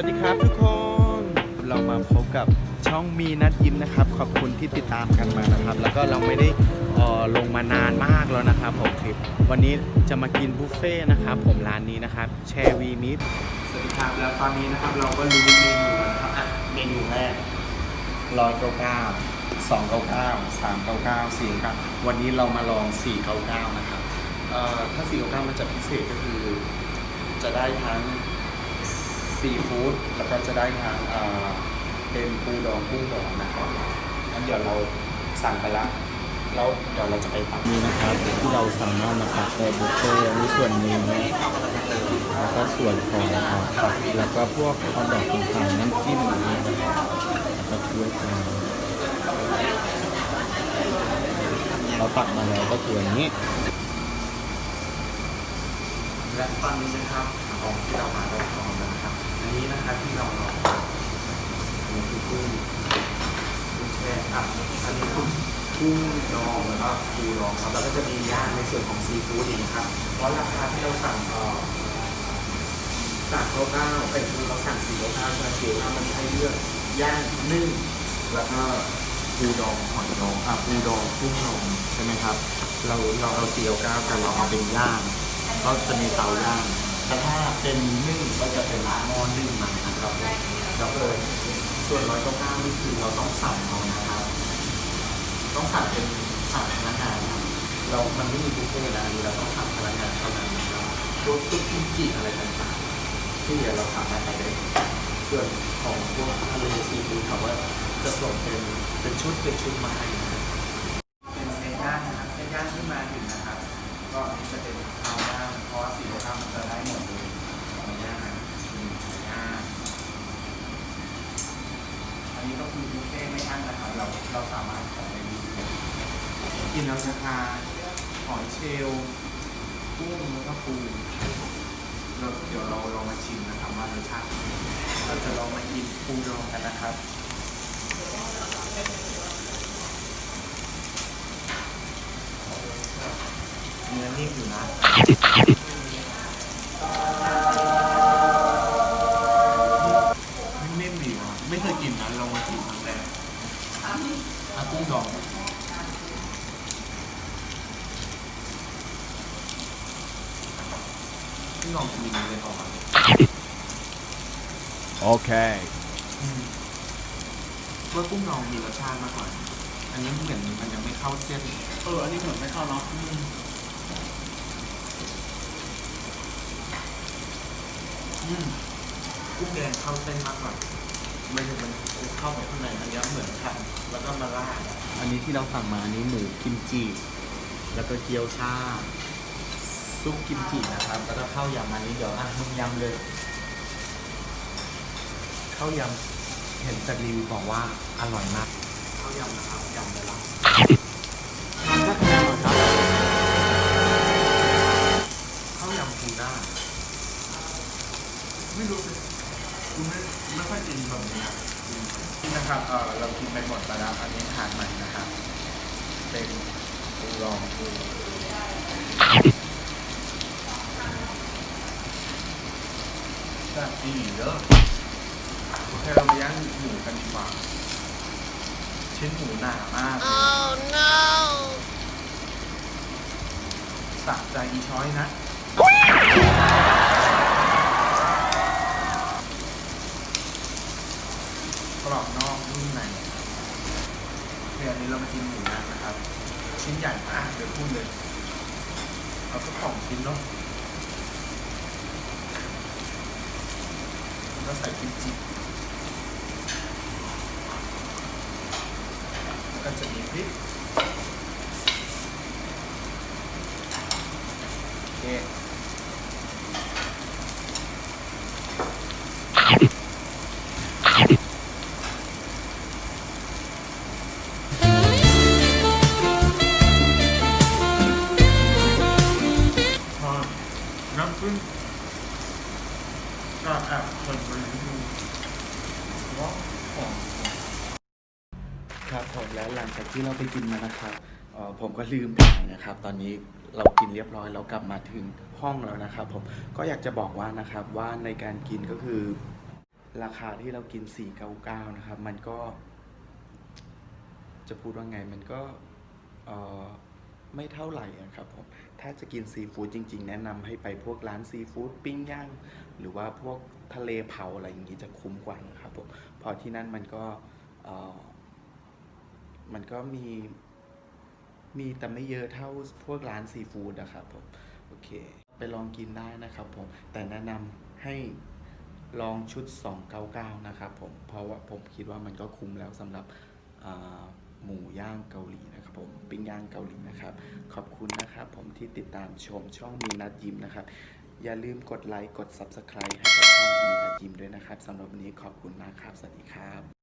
วัสดีครับทุกคน เรามาพบกับช่องมีนัดยิ้มนะครับ ขอบคุณที่ติดตามกันมานะครับ แล้วก็เราไม่ได้ออลงมานานมากแล้วนะครับผมคลิปวันนี้จะมากินบุฟเฟ่ต์นะครับผมร้านนี้นะครับแชร์วีมิตสวัสดีครับแล้วตอนนี้นะครับเราก็รู้เมนูแล้วนะครับอะเมนูแรกร้อยเก้าเก้าสองเก้าเก้าสามเก้าเก้าสี่เก้าวันนี้เรามาลองสี่เก้าเก้านะครับเอ่อถ้าสี่เก้าเก้ามันจะพิเศษก็คือ จะได้ทั้ง ซีฟู้ดแล้วก็จะได้ทั้งเอ่อเป็นปูดองกุ้งดองนะครับงั้นเดี๋ยวเราสั่งไปละแล้วเดี๋ยวเราจะไปตักนี่นะครับที่เราสั่งมานะครับเป็นบุฟเฟ่ต์มีส่วนเนื้อแล้วก็ส่วนของผักแล้วก็พวกคอดอกต่างๆน้ำจิ้มอะไรนะครับแล้วก็ถ้วยชามเราตักมาแล้วก็คืออันนี้ และตอนนี้นะครับของที่เรามาเราพร้อม นี้นะครับที่เราลองอันนี้คือกุ้งกุ้งแช่ครับอันนี้คือกุ้งดองแล้วก็ปูดองครับแล้วก็จะมีย่างในส่วนของซีฟู้ดอีกนะครับเพราะราคาที่เราสั่งเอ่อสั่งเก้าเก้าเป็นคือเราสั่งสี่เก้าเก้าใช่ไหมคือว่ามันให้เลือกย่างนึ่งแล้วก็ปูดองหอยดองอะปูดองกุ้งดองใช่ไหมครับ เราเราเอาสี่เก้าเก้ากันเราเอาเป็นย่างก็จะมีเตาย่าง แต่ถ้าเป็นนึ่งก็จะเป็นหม้อนึ่งมานะครับแล้วก็ส่วนร้อยเก้าเก้านี่คือเราต้องสั่งเอานะครับ ต้องสั่งเป็นสั่งพนักงานครับเรามันไม่มีบุฟเฟ่ต์นะอันนี้เราต้องสั่งพนักงานเท่านั้นนะครับพวกซุปกิมจิอะไรต่างๆที่เหลือเราสามารถไปได้ส่วนของพวกทะเลซีฟู้ดเขาว่าจะส่งเป็นเป็นชุดเป็นชุดมาให้นะครับ เป็นเซย่างนะครับเซย่างที่มาถึงนะครับ ก็อันนี้จะเป็นข้าวย่างเพราะว่าสี่โลข้าวมันจะได้หมดเลยข้าวย่างมีย่างอันนี้ก็คือบุฟเฟ่ต์ไม่อั้นนะครับ เราเราสามารถขอได้ดีกินแล้วจะทาหอยเชลล์กุ้งแล้วก็ปูเราเดี๋ยวเราลองมาชิมนะครับว่ารสชาติเราจะลองมากินปูดองกันนะครับเนื้อนิ่มอยู่นะนิ่มดีว่ะไม่เคยกินนะลองมากินครั้งแรก อากุ้งดองกุ้งดองกินเลยออกมา Okay. ว่ากุ้งดองมีรสชาติมากกว่า อันนี้เหมือนมันยังไม่เข้าเส้นเออ อันนี้เหมือนไม่เข้าเนาะอืมอืมกุ้งแดงเข้าเส้นมากกว่า มันจะมันเข้าไปข้างในมันยังเหมือนขันแล้วก็มาล่าดอันนี้ที่เราสั่งมาอันนี้หมูกิมจิ แล้วก็เกี๊ยวชาซุปกิมจินะครับ แล้วก็ข้าวยำอันนี้เดี๋ยวอะมึงยำเลยข้าวยำเห็นจากรีวิวบอกว่าอร่อยมากข้าวยำนะครับยำไปแล้วก็ทำอร่อยครับข้าวยำทูน่าไม่รู้สิ คุณไม่ไม่ค่อยกินแบบนี้อะนี่นะครับเออเรากินไปหมดไปแล้วอันนี้ทานใหม่นะครับ เป็นปูรองปูแบบดีเด้อโอเคเรามาย่างหมูกันดีกว่าชิ้นหมูหนามาก Oh no! สะใจอีช้อยนะ กรอบนอกนุ่มในเดี๋ย วันนี้เรามากินหมูย่างนะครับ ชิ้นใหญ่มากเดี๋ยวพูดเลย เอาสักสองชิ้นเนาะแล้วก็ใส่กิมจิแล้วก็จะมีพริก ก็แอบคนไปนิดนึงเพราะหอมครับผมแล้วหลังจากที่เราไปกินมานะครับเอ่อผมก็ลืมถ่ายนะครับ ตอนนี้เรากินเรียบร้อยเรากลับมาถึงห้องแล้วนะครับ ผมก็อยากจะบอกว่านะครับว่าในการกินก็คือ ราคาที่เรากิน 499 นะครับ มันก็ จะพูดว่าไงมันก็เอ่อ ไม่เท่าไหร่อะครับผมถ้าจะกินซีฟู้ดจริง ๆ แนะนำให้ไปพวกร้านซีฟู้ดปิ้งย่างหรือว่าพวกทะเลเผาอะไรอย่างนี้จะคุ้มกว่านะครับผมพอที่นั่นมันก็มันก็มีมีแต่ไม่เยอะเท่าพวกร้านซีฟู้ดนะครับผมโอเค ไปลองกินได้นะครับผมแต่แนะนำให้ลองชุด 299 นะครับผมเพราะว่าผมคิดว่ามันก็คุ้มแล้วสำหรับ หมูย่างเกาหลีนะครับผมปิ้งย่างเกาหลีนะครับ ขอบคุณนะครับผมที่ติดตามชมช่องมีนัดยิมนะครับ อย่าลืมกดไลค์กด Subscribe ให้กับช่องมีนัดยิมด้วยนะครับสำหรับวันนี้ขอบคุณมากครับ สวัสดีครับ